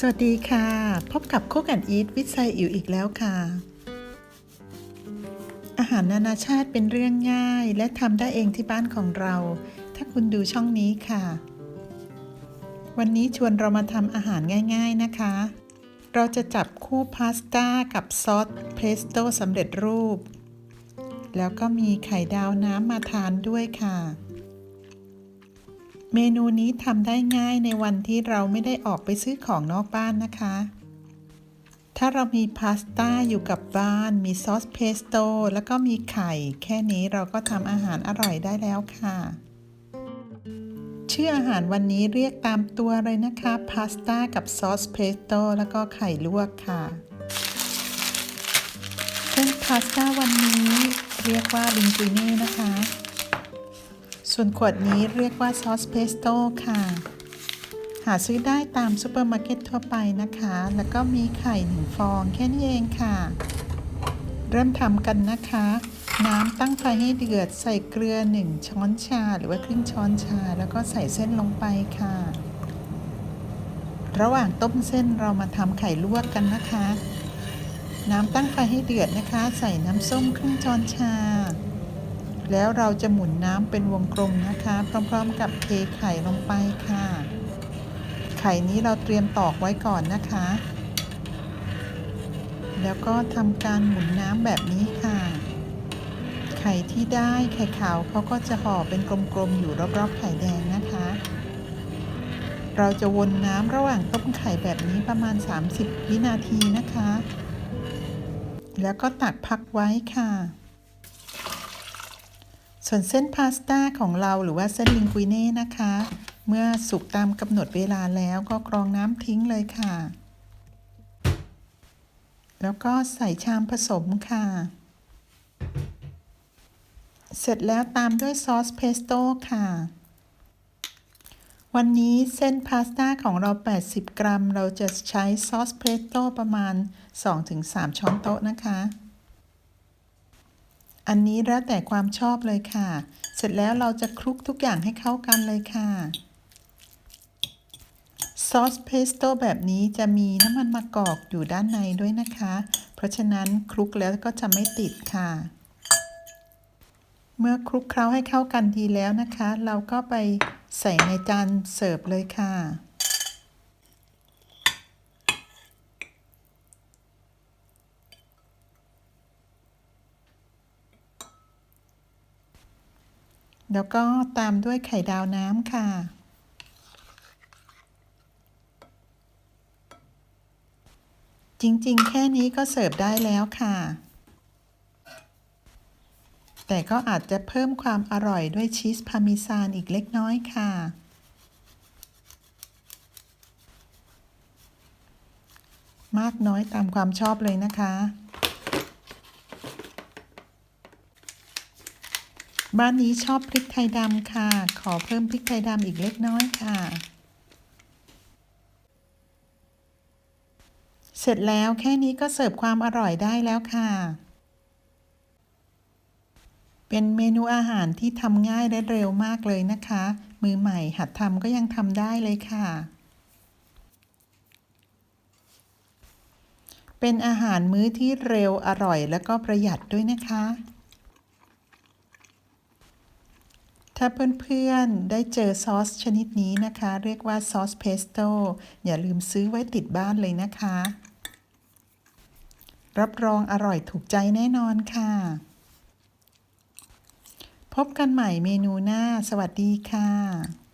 สวัสดีค่ะ พบกับโคกันอีทวิทไซอิ๋วอีกแล้วค่ะ อาหารนานาชาติเป็นเรื่องง่าย และทำได้เองที่บ้านของเรา ถ้าคุณดูช่องนี้ค่ะ วันนี้ชวนเรามาทำอาหารง่าย ๆนะคะ เราจะจับคู่พาสต้ากับซอสเพสโต้สำเร็จรูป แล้วก็มีไข่ดาวน้ำมาทานด้วยค่ะ เมนูนี้ทำได้ง่ายในวันที่เราไม่ได้ออกไปซื้อของนอกบ้านนะคะ ถ้าเรามีพาสต้าอยู่กับบ้าน มีซอสเพสโต้แล้วก็มีไข่ แค่นี้เราก็ทำอาหารอร่อยได้แล้วค่ะ ชื่ออาหารวันนี้เรียกตามตัวเลยนะคะพาสต้ากับซอสเพสโต้แล้วก็ไข่ลวกค่ะเส้นพาสต้าวันนี้เรียกว่าลิงกุิเน่นะคะ ส่วนขวดนี้เรียกว่าซอสเพสโต้ค่ะ หาซื้อได้ตามซูเปอร์มาร์เก็ตทั่วไปนะคะ แล้วก็มีไข่หนึ่งฟองแค่นี้เองค่ะ เริ่มทำกันนะคะ น้ำตั้งไฟให้เดือดใส่เกลือ 1 ช้อนชาหรือว่าครึ่งช้อนชา แล้วก็ใส่เส้นลงไปค่ะ ระหว่างต้มเส้นเรามาทำไข่ลวกกันนะคะ น้ำตั้งไฟให้เดือดนะคะ ใส่น้ำส้มครึ่งช้อนชา แล้วเราจะหมุนน้ำเป็นวงกลมนะคะ พร้อมๆกับเทไข่ลงไปค่ะ ไข่นี้เราเตรียมตอกไว้ก่อนนะคะ แล้วก็ทำการหมุนน้ำแบบนี้ค่ะ ไข่ที่ได้ไข่ขาวเขาก็จะห่อเป็นกลมๆอยู่รอบๆไข่แดงนะคะ เราจะวนน้ำระหว่างต้มไข่แบบนี้ประมาณ 30 วินาทีนะคะ แล้วก็ตักพักไว้ค่ะ ส่วนเส้นพาสต้าของเราหรือว่าเส้นลิงกุิเน่นะคะ เมื่อสุกตามกำหนดเวลาแล้วก็กรองน้ำทิ้งเลยค่ะ แล้วก็ใส่ชามผสมค่ะ เสร็จแล้วตามด้วยซอสเพสโต้ค่ะ วันนี้เส้นพาสต้าของเรา 80 กรัม เราจะใช้ซอสเพสโต้ประมาณ 2-3 ช้อนโต๊ะนะคะ อันนี้แล้วแต่ความชอบเลยค่ะ เสร็จแล้วเราจะคลุกทุกอย่างให้เข้ากันเลยค่ะซอสเพสโต้แบบนี้จะมีน้ำมันมะกอกอยู่ด้านในด้วยนะคะ เพราะฉะนั้นคลุกแล้วก็จะไม่ติดค่ะ เมื่อคลุกเคล้าให้เข้ากันดีแล้วนะคะ เราก็ไปใส่ในจานเสิร์ฟเลยค่ะ แล้วก็ตามด้วยไข่ดาวน้ำค่ะ จริงๆ แค่นี้ก็เสิร์ฟได้แล้วค่ะ แต่ก็อาจจะเพิ่มความอร่อยด้วยชีสพาร์เมซานอีกเล็กน้อยค่ะ มากน้อยตามความชอบเลยนะคะ บ้านนี้ชอบพริกไทยดำค่ะ ขอเพิ่มพริกไทยดำอีกเล็กน้อยค่ะ เสร็จแล้วแค่นี้ก็เสิร์ฟความอร่อยได้แล้วค่ะ เป็นเมนูอาหารที่ทำง่ายและเร็วมากเลยนะคะ มือใหม่หัดทำก็ยังทำได้เลยค่ะ เป็นอาหารมื้อที่เร็วอร่อยแล้วก็ประหยัดด้วยนะคะ ถ้าเพื่อนๆ ได้เจอซอสชนิดนี้นะคะ เรียกว่าซอสเพสโต้อย่าลืมซื้อไว้ติดบ้านเลยนะคะ รับรองอร่อยถูกใจแน่นอนค่ะ พบกันใหม่เมนูหน้า สวัสดีค่ะ